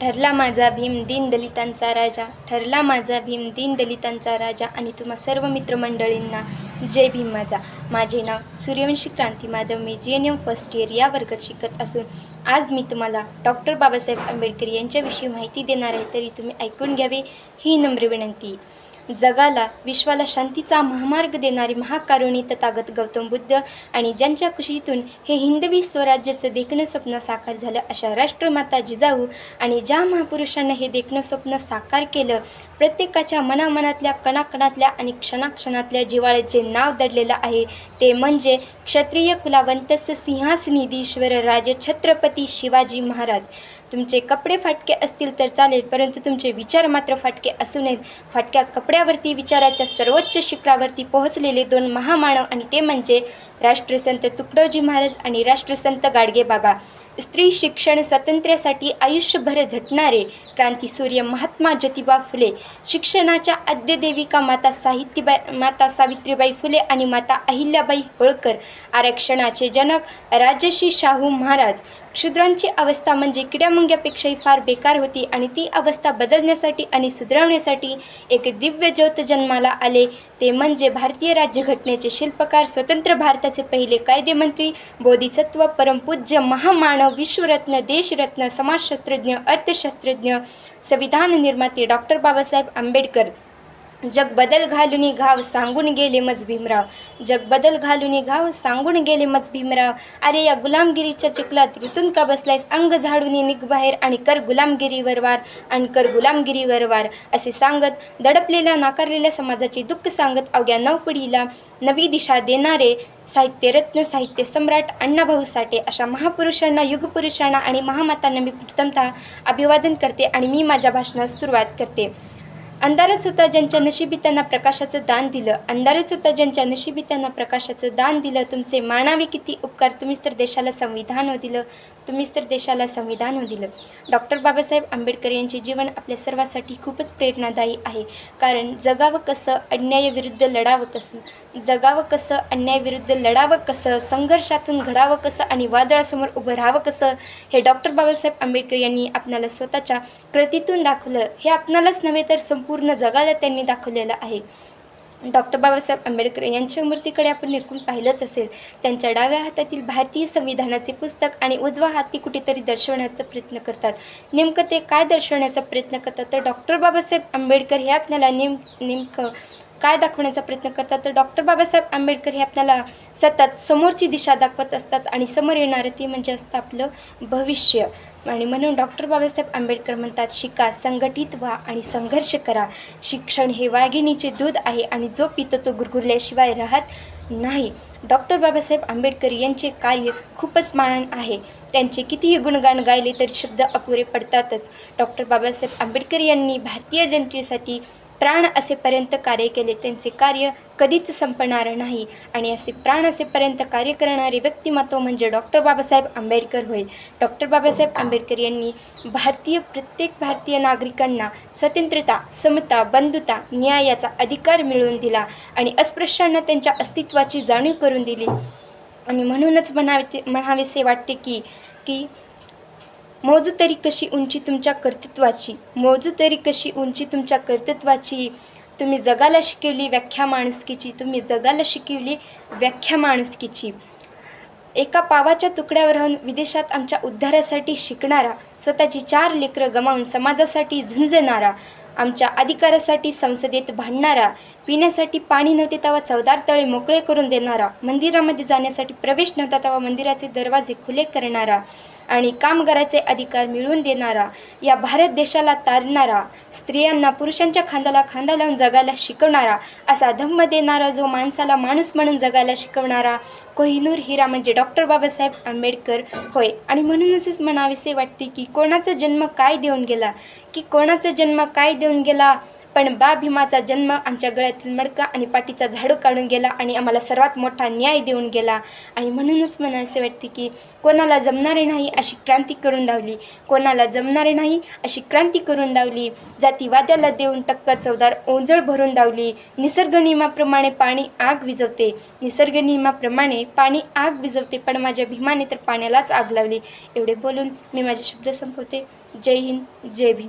ठरला माझा भीम दीन दलितांचा राजा ठरला माझा भीम दीन दलितांचा राजा आणि तुम्हा सर्व मित्रमंडळींना जय भीम माझा. माझे नाव सूर्यवंशी क्रांती माधव. मी G N M first year या वर्गात शिकत असून आज मी तुम्हाला डॉक्टर बाबासाहेब आंबेडकर यांच्याविषयी माहिती देणार आहे. तरी तुम्ही ऐकून घ्यावे ही नम्र विनंती. जगाला विश्वाला शांतीचा महामार्ग देणारे महाकारुणी तथागत गौतम बुद्ध आणि ज्यांच्या कुशीतून हे हिंदवी स्वराज्याचं देखणं स्वप्न साकार झालं अशा राष्ट्रमाता जिजाऊ आणि ज्या महापुरुषांना हे देखणं स्वप्न साकार केलं प्रत्येकाच्या मनामनातल्या कणाकणातल्या आणि क्षणाक्षणातल्या जिवाळ्याचे नाव दडलेलं आहे ते म्हणजे क्षत्रिय कुलावंतस सिंहासनिधीश्वर राजे छत्रपती शिवाजी महाराज. तुमचे कपडे फाटके असतील तर चालेल परंतु तुमचे विचार मात्र फाटके असू नयेत. फाटक्या कपड्यावरती विचाराच्या सर्वोच्च शिखरावरती पोहोचलेले दोन महामानव आणि ते म्हणजे राष्ट्रसंत तुकडोजी महाराज आणि राष्ट्रसंत गाडगे बाबा. स्त्री शिक्षण स्वातंत्र्यासाठी आयुष्यभर झटणारे क्रांतीसूर्य महात्मा ज्योतिबा फुले शिक्षणाच्या आद्यदेविका माता साहित्यबाई माता सावित्रीबाई फुले आणि माता अहिल्याबाई होळकर आरक्षणाचे जनक राजश्री शाहू महाराज क्षुद्रांची अवस्था म्हणजे किड्यामुंग्यापेक्षाही फार बेकार होती आणि ती अवस्था बदलण्यासाठी आणि सुधारवण्यासाठी एक दिव्य ज्योत जन्माला आले. ते म्हणजे भारतीय राज्यघटनेचे शिल्पकार स्वतंत्र भारताचे पहिले कायदेमंत्री बोधिसत्व परमपूज्य महामानव विश्वरत्न देशरत्न समाजशास्त्रज्ञ अर्थशास्त्रज्ञ संविधान निर्माते डॉक्टर बाबासाहेब आंबेडकर. जग बदल घालून घाव सांगून गेले मज भीमराव. जग बदल घालून घाव सांगून गेले मज भीमराव. अरे या गुलामगिरीच्या चिखलात ऋतून का बसलायस? अंग झाडूनी निघ बाहेर आणि कर गुलामगिरीवर वार आणि कर गुलामगिरीवर वार असे सांगत दडपलेल्या नाकारलेल्या समाजाची दुःख सांगत अवघ्या नऊ पिढीला नवी दिशा देणारे साहित्यरत्न साहित्य सम्राट अण्णाभाऊ साठे अशा महापुरुषांना युगपुरुषांना आणि महामातांना मी प्रथमतः अभिवादन करते आणि मी माझ्या भाषणास सुरुवात करते. अंधारच होता ज्यांच्या नशिबी त्यांना प्रकाशाचं दान दिलं. अंधारच होता ज्यांच्या नशिबी त्यांना प्रकाशाचं दान दिलं. तुमचे मानावे किती उपकार तुम्हीच तर देशाला संविधान हो दिलं. तुम्हीच तर देशाला संविधान हो दिलं. डॉक्टर बाबासाहेब आंबेडकर यांचे जीवन आपल्या सर्वांसाठी खूपच प्रेरणादायी आहे. कारण जगावं कसं अन्यायाविरुद्ध लढावं कसं जगावं कसं अन्यायाविरुद्ध लढावं कसं संघर्षातून घडावं कसं आणि वादळासमोर उभं राहावं कसं हे डॉक्टर बाबासाहेब आंबेडकर यांनी आपणाला स्वतःच्या कृतीतून दाखवलं. हे आपणालाच नव्हे तर संपूर्ण जगाला त्यांनी दाखवलेलं आहे. डॉक्टर बाबासाहेब आंबेडकर यांच्या मूर्तीकडे आपण निरखून पाहिलंच असेल. त्यांच्या डाव्या हातातील भारतीय संविधानाचे पुस्तक आणि उजवा हाती कुठेतरी दर्शवण्याचा प्रयत्न करतात. नेमकं ते काय दर्शवण्याचा प्रयत्न करतात? तर डॉक्टर बाबासाहेब आंबेडकर हे आपल्याला नेम नेमकं काय दाखवण्याचा प्रयत्न करतात तर डॉक्टर बाबासाहेब आंबेडकर हे आपल्याला सतत समोरची दिशा दाखवत असतात आणि समोर येणारं ती म्हणजे असतं आपलं भविष्य. आणि म्हणून डॉक्टर बाबासाहेब आंबेडकर म्हणतात शिका संघटित व्हा आणि संघर्ष करा. शिक्षण हे वाघिणीचे दूध आहे आणि जो पितो तो गुरगुरल्याशिवाय राहत नाही. डॉक्टर बाबासाहेब आंबेडकर यांचे कार्य खूपच महान आहे. त्यांचे कितीही गुणगान गायले तरी शब्द अपुरे पडतातच. डॉक्टर बाबासाहेब आंबेडकर यांनी भारतीय जनतेसाठी प्राण असेपर्यंत कार्य केले त्यांचे कार्य कधीच संपणार नाही. आणि असे प्राण असेपर्यंत कार्य करणारे व्यक्तिमत्व म्हणजे डॉक्टर बाबासाहेब आंबेडकर होय. डॉक्टर बाबासाहेब आंबेडकर यांनी भारतीय प्रत्येक भारतीय नागरिकांना स्वतंत्रता समता बंधुता न्यायाचा अधिकार मिळवून दिला आणि अस्पृश्यांना त्यांच्या अस्तित्वाची जाणीव करून दिली. आणि म्हणूनच म्हणावे म्हणावेसे वाटते की की मोजू तरी कशी उंची तुमच्या कर्तृत्वाची? मोजू तरी कशी उंची तुमच्या कर्तृत्वाची? तुम्ही जगाला शिकवली व्याख्या माणुसकीची. तुम्ही जगाला शिकवली व्याख्या माणुसकीची. एका पावाच्या तुकड्यावर राहून विदेशात आमच्या उद्धारासाठी शिकणारा स्वतःची चार लेकरं गमावून समाजासाठी झुंजणारा आमच्या अधिकारासाठी संसदेत भांडणारा पिण्यासाठी पाणी नव्हते तेव्हा चवदार तळे मोकळे करून देणारा मंदिरामध्ये जाण्यासाठी प्रवेश नव्हता तेव्हा मंदिराचे दरवाजे खुले करणारा आणि कामगाराचे अधिकार मिळवून देणारा या भारत देशाला तारणारा स्त्रियांना पुरुषांच्या खांद्याला खांदा लावून जगायला शिकवणारा असा धम्म देणारा जो माणसाला माणूस म्हणून जगायला शिकवणारा कोहिनूर हिरा म्हणजे डॉक्टर बाबासाहेब आंबेडकर होय. आणि म्हणूनच म्हणावेसे वाटते की कोणाचा जन्म काय देऊन गेला? की कोणाचा जन्म काय देऊन गेला? पण बा भीमाचा जन्म आमच्या गळ्यातील मडका आणि पाठीचा झाडू काढून गेला आणि आम्हाला सर्वात मोठा न्याय देऊन गेला. आणि म्हणूनच मला असे वाटते की कोणाला जमणारे नाही अशी क्रांती करून धावली. कोणाला जमणारे नाही अशी क्रांती करून धावली. जातीवाद्याला देऊन टक्कर चौदार ओंजळ भरून धावली. निसर्ग नियमाप्रमाणे पाणी आग विजवते निसर्ग नियमाप्रमाणे पाणी आग विजवते पण माझ्या भीमाने तर पाण्यालाच आग लावली. एवढे बोलून मी माझे शब्द संपवते. जय हिंद जय भीम.